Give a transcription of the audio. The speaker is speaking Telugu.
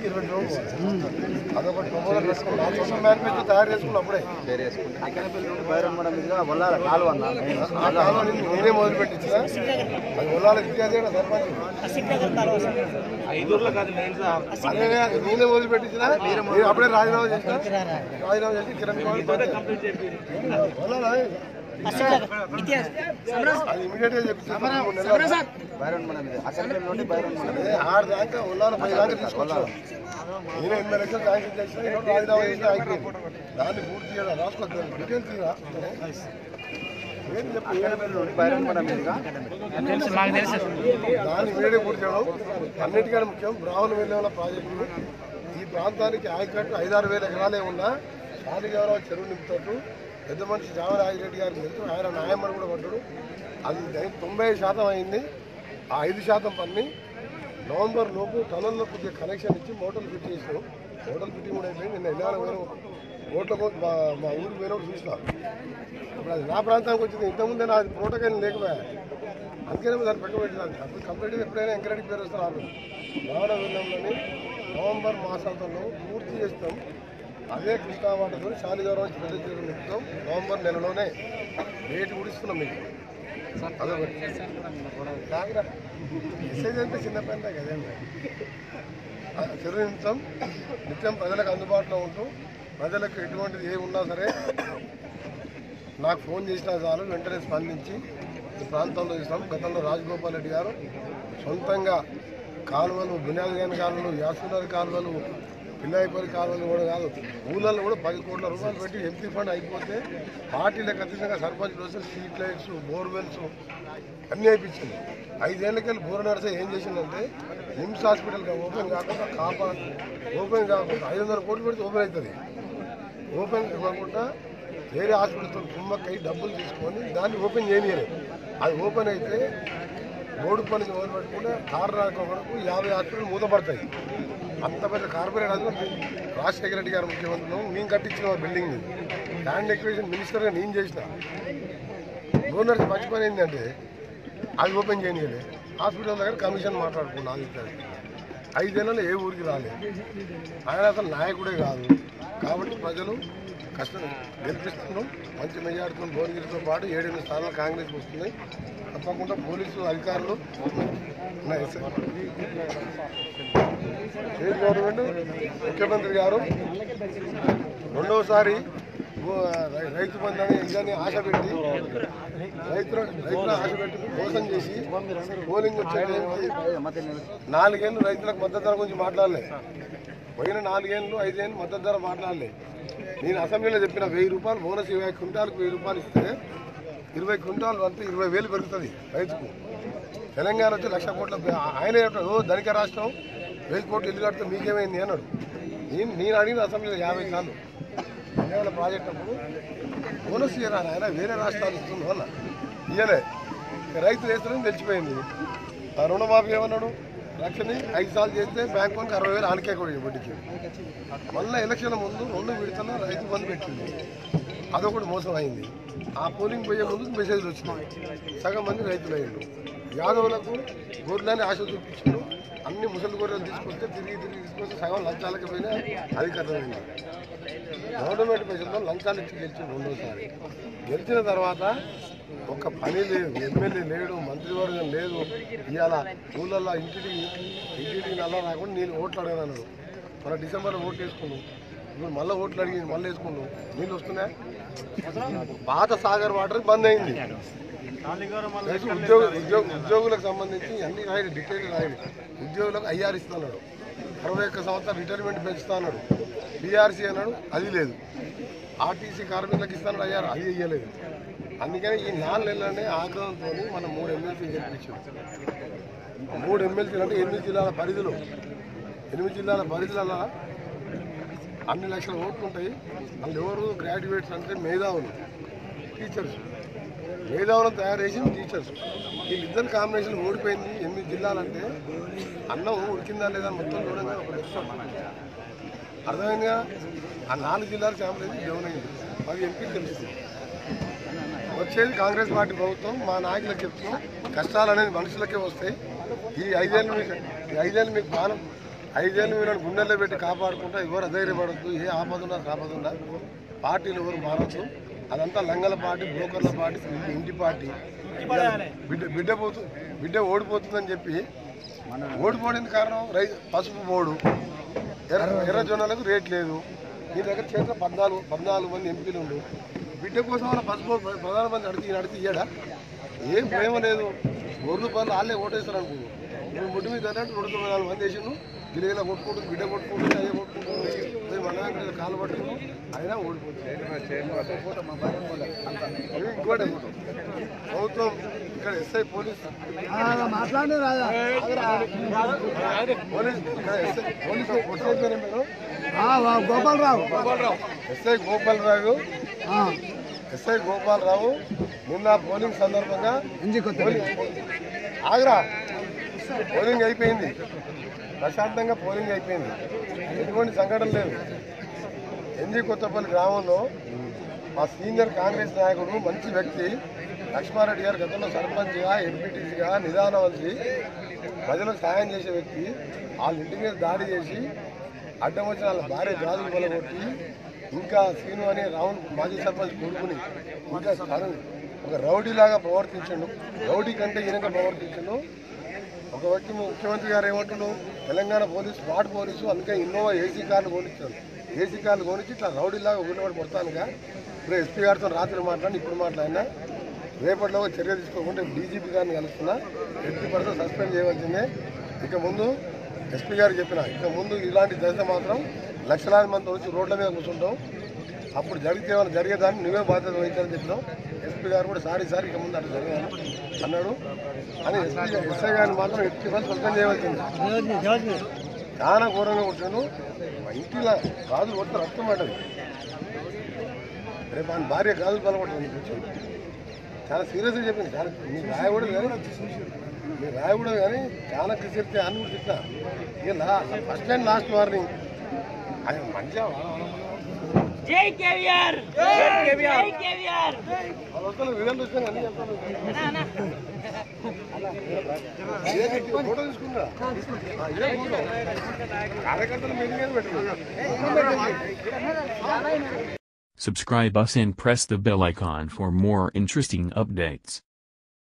ఇరవై అదొకటి తయారు చేసుకున్నాం అప్పుడే వేరే కాలువ నేనే మొదలు పెట్టించిన అది పొలాల ఇత్యాది సర్పంచ్ నేనే మొదలు పెట్టించిన అప్పుడే రాజీనామా చేసిన రాజీనామా చేసి కిరణ్ కుమార్ ఆరు దాకా ఉల్లాల పై దాకా తీసుకొచ్చాను. నేను ఎనిమిది లక్షలు శాంక్షన్ చేసిన ఈరోజు రాజీనామా చేసిన అయిపోయింది దాన్ని పూర్తి డీటెయిల్స్ దాన్ని వేడి పూర్తి చేయడం అన్నిటికంటే ముఖ్యం. బ్రాహ్మణ వెళ్ళే ప్రాజెక్టు ఈ ప్రాంతానికి ఆయకట్టు ఐదారు వేల ఎకరాలే ఉన్నా శాలిగౌరవ చెరువు నింపుతాడు పెద్ద మనిషి జావర్ రాజిరెడ్డి గారికి తెలుసు ఆయన న్యాయమని కూడా పడ్డాడు అది తొంభై శాతం అయింది. ఆ ఐదు శాతం పని నవంబర్ లోపు టనల్లో కొద్దిగా కనెక్షన్ ఇచ్చి మోటార్లు ఫిట్ చేసినాం. మోటార్లు ఫిట్టింగ్ కూడా అయిపోయింది. నిన్న వెళ్ళాలి పోయిన ఓట్లకు మా మా ఊరికి పోయినప్పుడు చూసినాం ఇప్పుడు అది నా ప్రాంతానికి వచ్చింది. ఇంతకుముందే నాది ప్రోటోకాల్ లేకపోయా? అందుకనే దాన్ని పక్క అప్పుడు కంప్లీట్గా ఎప్పుడైనా ఎంకరేజ్ పేరు వస్తారు ఆపు రావణ వెళ్ళంలోని నవంబర్ మాసాంతంలో పూర్తి చేస్తాం. అదే కృష్ణా వాటతో శాలిగౌరవం పెద్ద తీరు నింపుతాం నవంబర్ నెలలోనే రేటు కూడా ఇస్తున్నాం మీకు. అదొకటి. మెసేజ్ అంటే చిన్న పని కదండి చెరువు నిమిత్తం నిత్యం ప్రజలకు అందుబాటులో ఉంటూ ప్రజలకు ఎటువంటిది ఏ ఉన్నా సరే నాకు ఫోన్ చేసినా చాలు వెంటనే స్పందించి ఈ ప్రాంతంలో ఇస్తాం. గతంలో రాజగోపాల్ రెడ్డి గారు సొంతంగా కాలువలు బునియాదిగాని కాలువలు యాసునర్ కాలువలు పిల్లాయిపల్లి కాలంలో కూడా కాదు. ఊళ్ళల్లో కూడా పది కోట్ల రూపాయలు పెట్టి ఎంపీ ఫండ్ అయిపోతే పార్టీలకు అతీతంగా సర్పంచ్ వస్తే స్ట్రీట్ లైట్స్ బోర్వెల్స్ అన్నీ అయిపించింది ఐదేళ్ళకెళ్ళి బోర్ నడిసే ఏం చేసిందంటే నిమ్స్ హాస్పిటల్ ఓపెన్ కాకుండా కాపా ఓపెన్ కాకుండా ఐదు వందల కోట్లు పెడితే ఓపెన్ అవుతుంది. ఓపెన్ ఇవ్వకుండా వేరే హాస్పిటల్తో కుమ్మక్కై డబ్బులు తీసుకొని దాన్ని ఓపెన్ చేయలేదు అది ఓపెన్ అయితే రోడ్డు పని మొదలు పెట్టుకుంటే కారు రాక వరకు యాభై హాస్పిటల్ మూతపడతాయి. అంత పెద్ద కార్పొరేట్ అధిపతి రాజశేఖర రెడ్డి గారు ముఖ్యమంత్రులు నేను కట్టించిన బిల్డింగ్ ల్యాండ్ ఎక్విజిషన్ మినిస్టర్గా నేను చేసిన. ఓనర్స్ మంచి పని ఏంటంటే అది ఓపెన్ చేయనియలే. హాస్పిటల్ దగ్గర కమిషన్ మాట్లాడుకున్నాను అది ఇది. ఏ ఊరికి రాలేదు. ఆయన అసలు నాయకుడే కాదు. కాబట్టి ప్రజలు కష్టం గెలిపిస్తున్నాం. మంచి మెజార్టీతో భువనగిరితో పాటు ఏడెనిమిది స్థానాలు కాంగ్రెస్ వస్తున్నాయి. తప్పకుండా పోలీసు అధికారులు ఉన్నాయి స్టేట్ గవర్నమెంట్ ముఖ్యమంత్రి గారు రెండవసారి రైతు బంధాన్ని ఇదని ఆశ పెట్టి రైతుల రైతుల ఆశ పెట్టి మోసం చేసి పోలింగ్ వచ్చేది నాలుగేళ్ళు రైతులకు మద్దతు ధర గురించి మాట్లాడలే. పోయిన నాలుగేళ్ళు ఐదేళ్ళు మద్దతు ధర మాట్లాడలే. నేను అసెంబ్లీలో చెప్పిన వెయ్యి రూపాయలు బోనస్ ఇరవై క్వింటాలకు వెయ్యి రూపాయలు ఇస్తే ఇరవై క్వింటాలు అంటే ఇరవై వేలు పెరుగుతుంది రైతుకు. తెలంగాణ వచ్చి లక్ష కోట్ల ఆయన ఓ ధనిక రాష్ట్రం వెయ్యి కోట్లు ఇల్లు కడితే మీకేమైంది? అన్నాడు. నేను నేను అడిగిన అసెంబ్లీలో యాభై సార్లు. కేవలం ప్రాజెక్ట్ అప్పుడు బోనస్ ఇయ్యరా ఆయన వేరే రాష్ట్రాలు ఇస్తుంది వల్ల ఇయ్యలే. రైతు రైతులు తెలిసిపోయింది. ఆ రుణమాఫీ ఏమన్నాడు? లక్షని ఐదు సార్లు చేస్తే బ్యాంక్ వాళ్ళకి అరవై వేలు ఆనకే కూడా వడ్డీకి. మళ్ళీ ఎలక్షన్ ముందు రెండు విడతల రైతు బంధు పెట్టింది. అదొకటి మోసం అయింది ఆ పోలింగ్ పోయే ముందు మెసేజ్లు వచ్చినాయి సగం మంది రైతులు అయ్యారు. యాదవులకు గొర్రెలని ఆశ చూపించారు అన్ని ముసలి గొర్రెలు తీసుకొస్తే తిరిగి తిరిగి తీసుకొస్తే సగం లంచాలకు పోయినా అధికారమైంది గవర్నమెంట్ పైసలతో లంచాలు ఇచ్చి గెలిచింది రెండోసారి. గెలిచిన తర్వాత ఒక పని లేదు ఎమ్మెల్యే లేడు మంత్రివర్గం లేదు. ఇవాళ ఊళ్ళల్లో ఇంటికి ఇంటికి నల్ల రాకుండా నేను ఓట్లు అడగను మన డిసెంబర్లో ఓట్లు వేసుకున్నాం. ఇప్పుడు మళ్ళీ ఓట్లు అడిగి మళ్ళీ వేసుకున్నాం. నీళ్ళు వస్తున్నాయి? పాత సాగర్ వాటర్ బంద్ అయింది. ఉద్యోగ ఉద్యోగ ఉద్యోగులకు సంబంధించి అన్ని రాయడు డీటెయిల్ రాయడు. ఉద్యోగులకు ఐఆర్ ఇస్తున్నాడు. అరవై ఒక్క సంవత్సరాలు రిటైర్మెంట్ పెంచుతాన్నాడు బీఆర్సీ అన్నాడు అది లేదు. ఆర్టీసీ కార్మికులకు ఇస్తాను అయ్యారు అది ఇయ్యలేదు. అందుకని ఈ నాలుగు నెలలనే ఆగ్రహంతో మనం మూడు ఎమ్మెల్సీ గెలిపించాం మూడు ఎమ్మెల్సీలు అంటే ఎనిమిది జిల్లాల పరిధిలో ఎనిమిది జిల్లాల పరిధిలో అన్ని లక్షల ఓట్లు ఉంటాయి. వాళ్ళు ఎవరు గ్రాడ్యుయేట్స్ అంటే మేధావులు టీచర్స్ మేధావులను తయారు చేసింది టీచర్స్ వీళ్ళిద్దరు కాంబినేషన్ ఓడిపోయింది. ఎనిమిది జిల్లాలంటే అన్నం ఉడికిందా లేదా మొత్తం చూడంగా ఒక అర్థమైందిగా? ఆ నాలుగు జిల్లాల ఛాంపియన్ డౌన్ అయింది. ఎంపీ తెలుస్తుంది వచ్చేది కాంగ్రెస్ పార్టీ ప్రభుత్వం. మా నాయకులకు చెప్తున్నాం కష్టాలు అనేది మనుషులకే వస్తాయి. ఈ ఐదేళ్ళు మీకు ఈ ఐదేళ్ళు మీకు బాణం. ఐదేళ్ళు మీరు గుండెల్లో పెట్టి కాపాడుకుంటా ఎవరు అధైర్యపడద్దు ఏ ఆపదున్నా కాపదున్నా పార్టీలు ఎవరు మారచ్చు అదంతా లంగల పార్టీ బ్రోకర్ల పార్టీ ఇంటి- పార్టీ. బిడ్డ బిడ్డ పోతు బిడ్డ ఓడిపోతుందని చెప్పి ఓడిపోవడానికి కారణం రై పసుపు బోర్డు. ఎర్ర ఎర్ర జొన్నలకు రేట్ లేదు. ఈ దగ్గర చేతిలో పద్నాలుగు పద్నాలుగు మంది ఎంపీలు ఉండు. బిడ్డ కోసం వాళ్ళ పసుపు ప్రధానమంత్రి అడిగి అడిగి ఇయ్యాడా? ఏం ప్రేమ లేదు. గొర్రెలు పనులు వాళ్ళే ఓటేస్తారు అనుకో ఇప్పుడు ముడ్డు మీద అంటే రెండు తొమ్మిది నాలుగు మంది వేసిండు గిలిగిలా కొట్టుకుంటుంది బిడ్డ కొట్టుకుంటుంది అయ్యే కొట్టుకుంటుంది. మన దగ్గర కాలు పట్టుకుని అయినా ఓడిపోతుంది ఇంకోటి ప్రభుత్వం ఇక్కడ ఎస్ఐ పోలీస్. మాట్లాడే పోలీస్ ఇక్కడ ఎస్ఐ పోలీస్ ఎస్ఐ పేరు మీరు గోపాలరావు. ఎస్ఐ గోపాలరావు. ఎస్ఐ గోపాలరావు. నిన్న పోలింగ్ సందర్భంగా ఆగ్రా. పోలింగ్ అయిపోయింది. ప్రశాంతంగా పోలింగ్ అయిపోయింది. ఎటువంటి సంఘటన లేదు. ఎన్జీ కొత్తపల్లి గ్రామంలో మా సీనియర్ కాంగ్రెస్ నాయకుడు మంచి వ్యక్తి లక్ష్మారెడ్డి గారు గతంలో సర్పంచ్గా ఎంపీటీసీగా వచ్చి ప్రజలకు సాయం చేసే వ్యక్తి వాళ్ళ ఇంటి మీద దాడి చేసి అడ్డం వచ్చిన వాళ్ళ భార్య జాతులు కొలగొట్టి ఇంకా శ్రీను అనే రావును మాజీ సర్పంచ్ కొడుకుని ఇంకా ఒక రౌడీలాగా ప్రవర్తించండు రౌడీ కంటే ఈయనగా ప్రవర్తించండు ఒక వ్యక్తి ముఖ్యమంత్రి గారు ఏమంటున్నాడు? తెలంగాణ పోలీసు స్పాట్ పోలీసు అందుకే ఇన్నోవా ఏసీ కార్లు కొనిచ్చాడు ఏసీ కార్లు కొనిచ్చి ఇట్లా రౌడీలాగా ఊరివాడు కొడతానుగా. ఇప్పుడు ఎస్పీ గారితో రాత్రి మాట్లాడి ఇప్పుడు మాట్లాడినా రేపట్లో ఒక చర్య తీసుకోకుండా డీజీపీ గారిని కలుస్తున్నా ఎట్టి పర్సెంట్ సస్పెండ్ చేయవలసిందే. ఇక ముందు ఎస్పీ గారు చెప్పిన ఇక ముందు ఇలాంటి దశ మాత్రం లక్షలాది మంది వచ్చి రోడ్ల మీద కూర్చుంటాం. అప్పుడు జరిగితే ఏమైనా జరిగేదాన్ని నువ్వే బాధ్యత వహించాలని చెప్పినావు. ఎస్పీ గారు కూడా సారీ సార్ ఇక ముందు అట్లా జరగాలి అన్నాడు. అని ఎస్పీ ఎస్ఐ గారిని మాత్రం ఎట్టి పని సస్పెండ్ చేయవలసింది. చాలా ఘోరంగా కొట్టాను మా ఇంటిలో గాజులు కొడితే రక్తం పడ్డది. రేపు ఆయన భార్య గాజులు పలగొట్టింది కూర్చొని. చాలా సీరియస్గా చెప్పింది. చాలా మీ రాయకూడదు కానీ మీరు రాయకూడదు కానీ చాలా చెప్తే అని కూడా చెప్తా ఇక ఫస్ట్ అండ్ లాస్ట్ వార్నింగ్. ఆయన మంచిగా ಜೈ KVR Jai KVR Subscribe us and press the bell icon for more interesting updates.